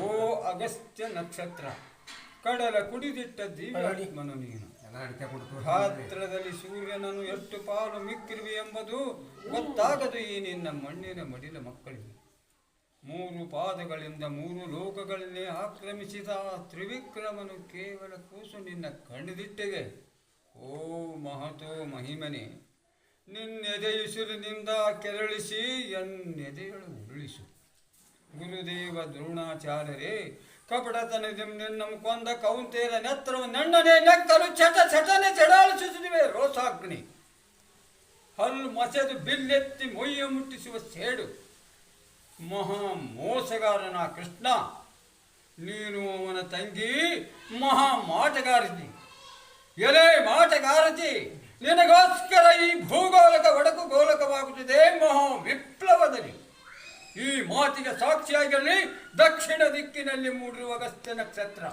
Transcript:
ಓ ಅಗಸ್ತ್ಯ ನಕ್ಷತ್ರ. ಕಡಲ ಕುಡಿದಿಟ್ಟ ಮನು ನೀನು. ಪಾತ್ರದಲ್ಲಿ ಸೂರ್ಯನನ್ನು ಎಷ್ಟು ಪಾಲು ಮಿಕ್ಕಿರುವೆ ಎಂಬುದು ಗೊತ್ತಾಗದು ಈ ನಿನ್ನ ಮಣ್ಣಿನ ಮಡಿಲ ಮಕ್ಕಳಿಗೆ. ಮೂರು ಪಾದಗಳಿಂದ ಮೂರು ಲೋಕಗಳನ್ನೇ ಆಕ್ರಮಿಸಿದ ಆ ತ್ರಿವಿಕ್ರಮನು ಕೇವಲ ಕೂಸು ನಿನ್ನ ಕಣ್ಣಿದಿಟ್ಟಿದೆ ಓ ಮಹತೋ ಮಹಿಮನೆ ನಿನ್ನೆದೆಯುಸಿರಿನಿಂದ ಕೆರಳಿಸಿ ಎನ್ನೆದೆಯಳು ಉರುಳಿಸು. ಗುರುದೇವ ದ್ರೋಣಾಚಾರ್ಯರೇ ನಿನ್ನ ಕೊಂದ ಕೌಂತೇರ ನೆತ್ತರು ನಣ್ಣನೆ ನೆಕ್ಕಲು ಚಟ ಚಟನೆ ಚಡಾಳಿಸುತ್ತಿವೆ ರೋಸಾಗ್ನಿ. ಹಲ್ಲು ಮಸೆದು ಬಿಲ್ಲೆತ್ತಿ ಮೊಯ್ಯ ಮುಟ್ಟಿಸುವ ಸೇಡು. ಮಹಾ ಮೋಸಗಾರನ ಕೃಷ್ಣ, ನೀನು ಅವನ ತಂಗಿ, ಮಹಾ ಮಾಟಗಾರತಿ ಎಲೆ ಮಾಟಗಾರತಿ ನಿನಗೋಸ್ಕರ ಈ ಭೂಗೋಲಕ ಒಡಕು ಗೋಲಕವಾಗುತ್ತಿದೆ ಮಹಾ ವಿಪ್ಲವದಲ್ಲಿ ಈ ಮಾತಿಗೆ ಸಾಕ್ಷಿಯಾಗಿರಲಿ ದಕ್ಷಿಣ ದಿಕ್ಕಿನಲ್ಲಿ ಮೂಡಿರುವ ಅಗಸ್ತ್ಯ ನಕ್ಷತ್ರ.